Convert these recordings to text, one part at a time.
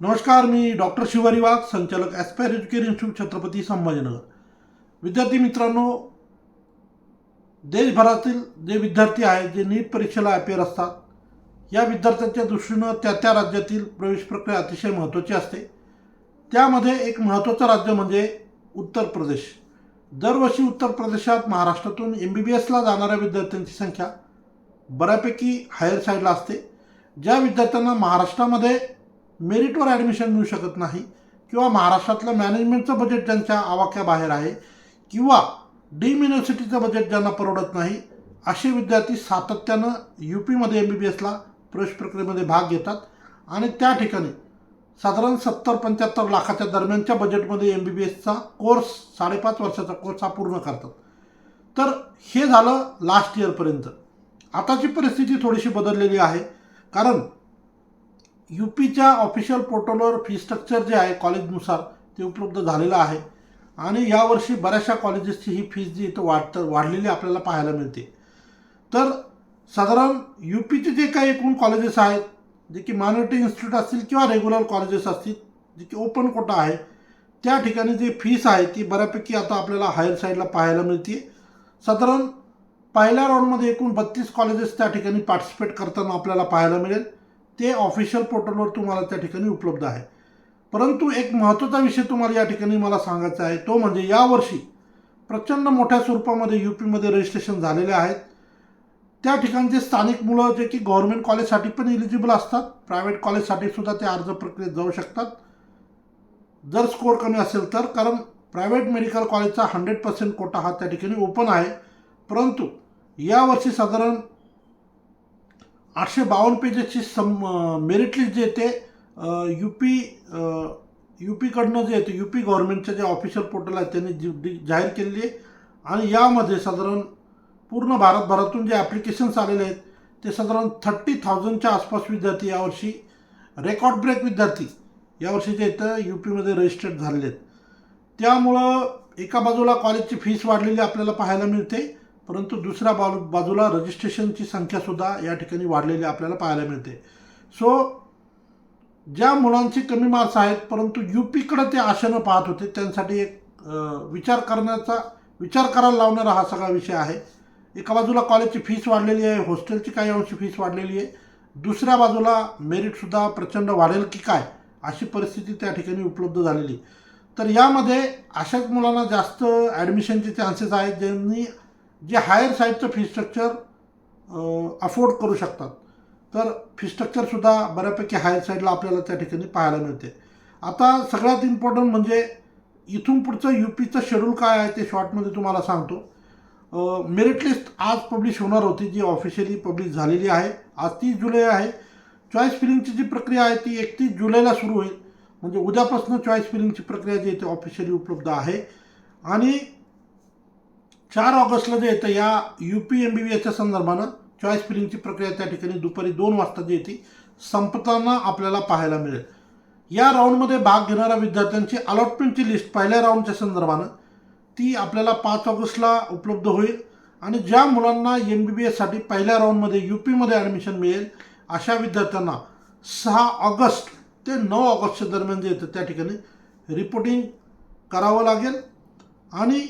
नमस्कार मी डॉक्टर शिवारी वाघ संचालक aspire education institute Chhatrapati Sambhajinagar. विद्यार्थी मित्रांनो देशभरातील जे विद्यार्थी आहेत जे नीट परीक्षेला अपेअर असतात या विद्यार्थ्यांच्या दृष्टीनं त्या त्या राज्यातील प्रवेश प्रक्रिया अतिशय महत्त्वाची असते. त्यामध्ये एक महत्त्वाचं राज्य म्हणजे उत्तर प्रदेश. दरवर्षी उत्तर प्रदेशात महाराष्ट्रातून एम बी बी एसला जाणाऱ्या विद्यार्थ्यांची संख्या बऱ्यापैकी हायर साईडला असते. ज्या विद्यार्थ्यांना महाराष्ट्रामध्ये मेरिटवर ॲडमिशन मिळू शकत नाही किंवा महाराष्ट्रातलं मॅनेजमेंटचं बजेट ज्यांच्या आवाक्याबाहेर आहे किंवा डीम युनिव्हर्सिटीचं बजेट ज्यांना परवडत नाही असे विद्यार्थी सातत्यानं यू पीमध्ये एम बी बी एसला प्रवेश प्रक्रियेमध्ये भाग घेतात. आणि त्या ठिकाणी साधारण सत्तर पंच्याहत्तर लाखाच्या दरम्यानच्या बजेटमध्ये एम बी बी एसचा कोर्स साडेपाच वर्षाचा कोर्स हा पूर्ण करतात. तर हे झालं लास्ट इयरपर्यंत आताची परिस्थिती थोडीशी बदललेली आहे. कारण यू पीच्या ऑफिशियल पोर्टलवर फी स्ट्रक्चर जे आहे कॉलेजनुसार ते उपलब्ध झालेलं आहे. आणि यावर्षी बऱ्याचशा कॉलेजेसची ही फीस जी इथं वाढतं वाढलेली आपल्याला पाहायला मिळते. तर साधारण यू पीचे जे काही एकूण कॉलेजेस आहेत जे की मायनॉरिटी इन्स्टिट्यूट असतील किंवा रेग्युलर कॉलेजेस असतील जे की ओपन कोटा आहे त्या ठिकाणी जी फीस आहे ती बऱ्यापैकी आता आपल्याला हायर साईडला पाहायला मिळते. साधारण पहिल्या राऊंडमध्ये एकूण बत्तीस कॉलेजेस त्या ठिकाणी पार्टिसिपेट करताना आपल्याला पाहायला मिळेल. ते ऑफिशियल पोर्टलवर तुम्हाला त्या ठिकाणी उपलब्ध आहे. परंतु एक महत्त्वाचा विषय तुम्हाला या ठिकाणी मला सांगायचा आहे तो म्हणजे यावर्षी प्रचंड मोठ्या स्वरूपामध्ये यू पीमध्ये रजिस्ट्रेशन झालेले आहेत. त्या ठिकाणचे स्थानिक मुलं जे की गव्हर्मेंट कॉलेजसाठी पण इलिजिबल असतात प्रायव्हेट कॉलेजसाठी सुद्धा ते अर्ज प्रक्रियेत जाऊ शकतात. जर स्कोअर कमी असेल तर कारण प्रायव्हेट मेडिकल कॉलेजचा हंड्रेड पर्सेंट कोटा हा त्या ठिकाणी ओपन आहे. परंतु यावर्षी साधारण आठशे बावन्न पेजेसची सम मेरिट लिस्ट जे येते यू पी यू पीकडनं जे येते यू पी गव्हर्नमेंटचं जे ऑफिशियल पोर्टल आहे त्यांनी जी- जाहीर केलेली आहे. आणि यामध्ये साधारण पूर्ण भारतभरातून जे ॲप्लिकेशन्स आलेले आहेत ते साधारण थर्टी थाउजंडच्या आसपास विद्यार्थी यावर्षी रेकॉर्ड ब्रेक विद्यार्थी यावर्षी जे इथं यू पीमध्ये रजिस्टर्ड झालेले आहेत. त्यामुळं एका बाजूला कॉलेजची फीस वाढलेली आपल्याला पाहायला मिळते. परंतु दुसऱ्या बाजू बाजूला रजिस्ट्रेशनची संख्यासुद्धा या ठिकाणी वाढलेली आपल्याला पाहायला मिळते. सो ज्या मुलांचे कमी मार्क्स आहेत परंतु यू पीकडे ते आशेनं पाहत होते त्यांसाठी एक विचार करण्याचा विचार करायला लावणारा हा सगळा विषय आहे. एका बाजूला कॉलेजची फीस वाढलेली आहे हॉस्टेलची काही अंशी फीस वाढलेली आहे. दुसऱ्या बाजूला मेरिटसुद्धा प्रचंड वाढेल की काय अशी परिस्थिती त्या ठिकाणी उपलब्ध झालेली. तर यामध्ये अशाच मुलांना जास्त ॲडमिशनचे चान्सेस आहेत ज्यांनी जे हायर साईडचं फी स्ट्रक्चर अफोर्ड करू शकतात. तर फी स्ट्रक्चरसुद्धा बऱ्यापैकी हायर साईडला आपल्याला त्या ठिकाणी पाहायला मिळते. आता सगळ्यात इम्पॉर्टंट म्हणजे इथून पुढचं यू पीचं शेड्यूल काय आहे ते शॉर्टमध्ये तुम्हाला सांगतो. मेरिट लिस्ट आज पब्लिश होणार होती जी ऑफिशियली पब्लिश झालेली आहे. आज तीस जुलै आहे. चॉईस फिलिंगची जी प्रक्रिया आहे ती एकतीस जुलैला सुरू होईल. म्हणजे उद्यापासून चॉईस फिलिंगची प्रक्रिया जी आहे ती ऑफिशियली उपलब्ध आहे. आणि चार ऑगस्टला जे येतं या U P M B B एसच्या संदर्भानं चॉईस फिलिंगची प्रक्रिया त्या ठिकाणी दुपारी दोन वाजता जी येते संपताना आपल्याला पाहायला मिळेल. या राऊंडमध्ये भाग घेणाऱ्या विद्यार्थ्यांची अलॉटमेंटची लिस्ट पहिल्या राऊंडच्या संदर्भानं ती आपल्याला पाच ऑगस्टला उपलब्ध होईल आणि ज्या मुलांना एम बी बी एससाठी पहिल्या राऊंडमध्ये यू पीमध्ये ॲडमिशन मिळेल अशा विद्यार्थ्यांना सहा ऑगस्ट ते नऊ ऑगस्टच्या दरम्यान जे येतं त्या ठिकाणी रिपोर्टिंग करावं लागेल आणि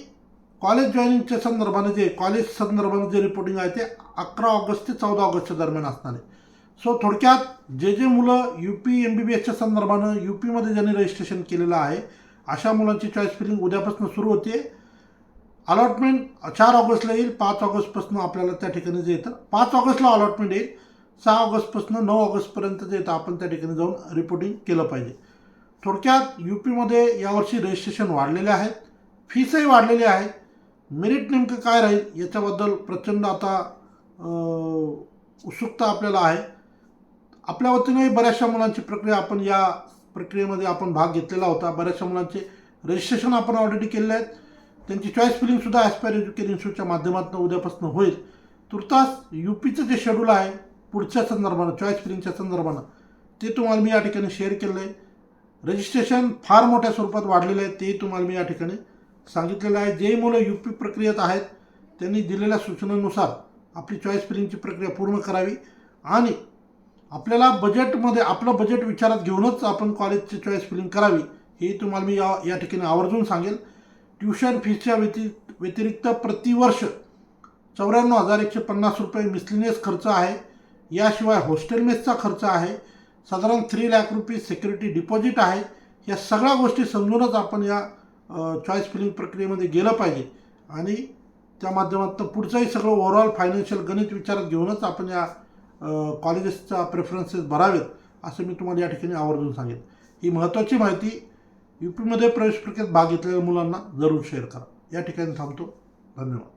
कॉलेज जॉईनिंगच्या संदर्भाने जे कॉलेज संदर्भाने जे रिपोर्टिंग आहे ते अकरा ऑगस्ट ते चौदा ऑगस्टच्या दरम्यान असणार आहे. सो थोडक्यात जे जे मुलं U P M B B एसच्या संदर्भानं यू पीमध्ये ज्यांनी रजिस्ट्रेशन केलेलं आहे अशा मुलांची चॉईस फिलिंग उद्यापासून सुरू होते. अलॉटमेंट चार ऑगस्टला येईल पाच ऑगस्टपासून आपल्याला त्या ठिकाणी जे येतं पाच ऑगस्टला अलॉटमेंट येईल सहा ऑगस्टपासून नऊ ऑगस्टपर्यंत जे येतं आपण त्या ठिकाणी जाऊन रिपोर्टिंग केलं पाहिजे. थोडक्यात यू पीमध्ये यावर्षी रजिस्ट्रेशन वाढलेले आहेत फीसही वाढलेली आहे मेरिट नेमकं काय राहील याच्याबद्दल प्रचंड आता उत्सुकता आपल्याला आहे. आपल्या वतीने बऱ्याचशा मुलांची प्रक्रिया आपण या प्रक्रियेमध्ये आपण भाग घेतलेला होता. बऱ्याचशा मुलांचे रजिस्ट्रेशन आपण ऑलरेडी केलेले आहेत. त्यांची चॉईस फिलिंगसुद्धा ॲस्पायर एज्युकेशन इन्स्टिट्यूटच्या माध्यमातून उद्यापासून होईल. तुर्तास यू पीचं जे शेड्यूल आहे पुढच्या संदर्भानं चॉईस फिलिंगच्या संदर्भानं ते तुम्हाला मी या ठिकाणी शेअर केलं आहे रजिस्ट्रेशन फार मोठ्या स्वरूपात वाढलेलं आहे तेही तुम्हाला मी या ठिकाणी सांगितलेलं आहे जे मुलं यू पी प्रक्रियेत आहेत त्यांनी दिलेल्या सूचनेनुसार आपली चॉईस फिलिंगची प्रक्रिया पूर्ण करावी आणि आपल्याला बजेटमध्ये आपलं बजेट विचारात घेऊनच आपण कॉलेजची चॉईस फिलिंग करावी हे तुम्हाला मी या या ठिकाणी आवर्जून सांगेल. ट्युशन फीसच्या व्यति व्यतिरिक्त प्रतिवर्ष चौऱ्याण्णव हजार एकशे पन्नास रुपये मिसलिनियस खर्च आहे. याशिवाय हॉस्टेल मेसचा खर्च आहे. साधारण three lakh rupees security deposit आहे. या सगळ्या गोष्टी समजूनच आपण या चॉईस फिलिंग प्रक्रियेमध्ये गेलं पाहिजे. आणि त्या माध्यमातून पुढचंही सगळं ओव्हरऑल फायनान्शियल गणित विचारात घेऊनच आपण या कॉलेजेसचा प्रेफरन्सेस भरावेत असं मी तुम्हाला या ठिकाणी आवर्जून सांगेन. ही महत्त्वाची माहिती यू पीमध्ये प्रवेश प्रक्रियेत भाग घेतलेल्या मुलांना जरूर शेअर करा. या ठिकाणी थांबतो. धन्यवाद.